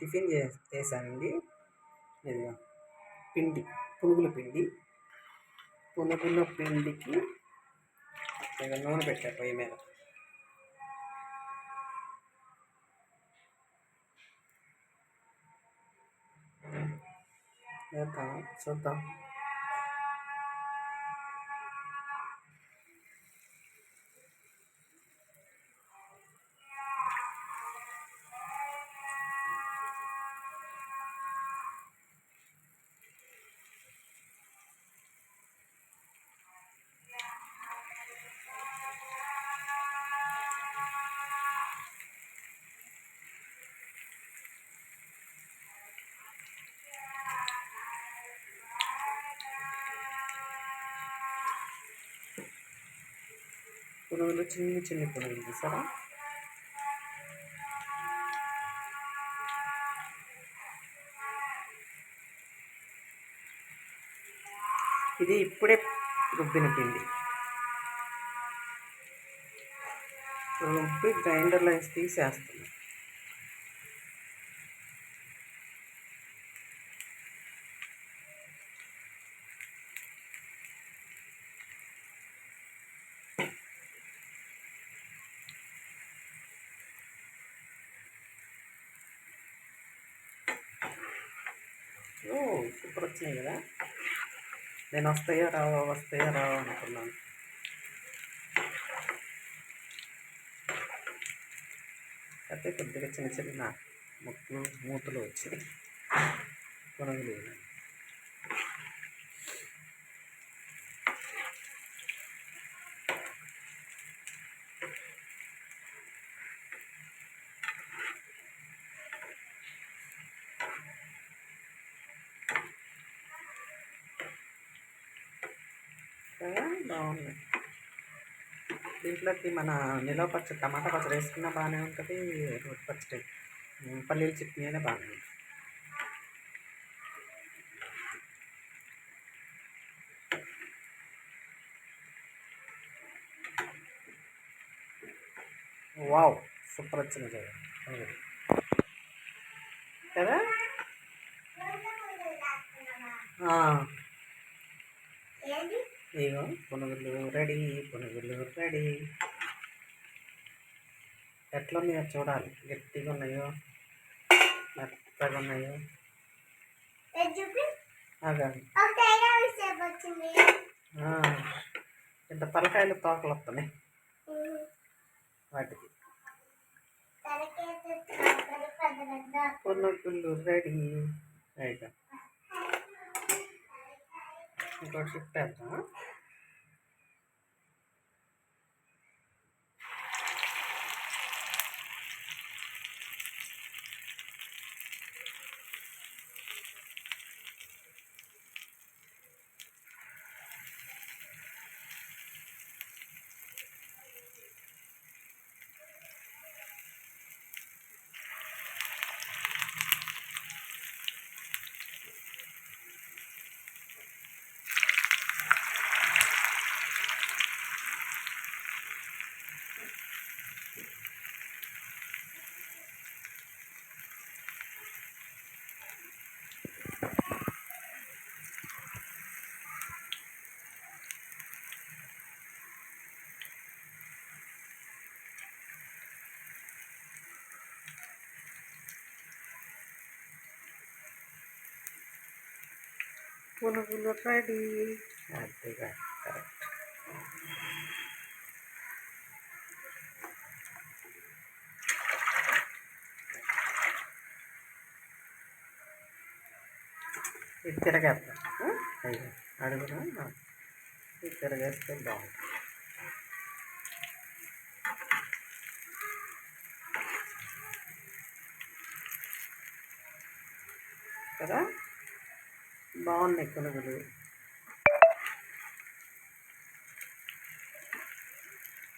Tiffin చే చేశానండి. ఇది పిండి పునుగుల పిండి. పునుగుల పిండికి నూనె పెట్టా పొయ్యి మీద. చూద్దాం. పునుగులు చిన్న చిన్న పునుగులు చూసారా? ఇది ఇప్పుడే రుబ్బిన పిండి. రుబ్బి గ్రైండర్లో వేసి తీసేస్తాం. ఓ సూపర్ వచ్చినాయి కదా. నేను వస్తాయో రావో వస్తాయో రావో అనుకున్నాను. అయితే కొద్దిగా చిన్న చిన్న ముక్కలు మూతలు వచ్చినాయి కొనగలిగినాను చక్కగా బాగుంది. దీంట్లోకి మన నిలవ పచ్చడి టమాటా పచ్చడి వేసుకున్నా బాగానే ఉంటుంది రోటి పచ్చడి. పల్లీలు పల్లీల చట్నీ అయినా బాగానే ఉంటుంది వావ్ సూపర్ వచ్చింది కదా? కదా ఇగో పునుగులు రెడీ పునుగులు రెడీ. ఎట్లా ఉన్నాయో చూడాలి. గట్టిగా ఉన్నాయో మెత్తగా ఉన్నాయో. ఇంత తలకాయలు తోకలు వస్తున్నాయి. వాటికి. పునుగులు రెడీ. అయిగా ఇంకోటి తిప్పేద్దాం పునుగులు రెడీ అదిగా కరెక్ట్ ఇది తిరగేద్దాం అయ్యో అడుగునా ఇది తిరగేస్తే బాగుంటుంది కదా బాగున్నాయి కొనుగోలు.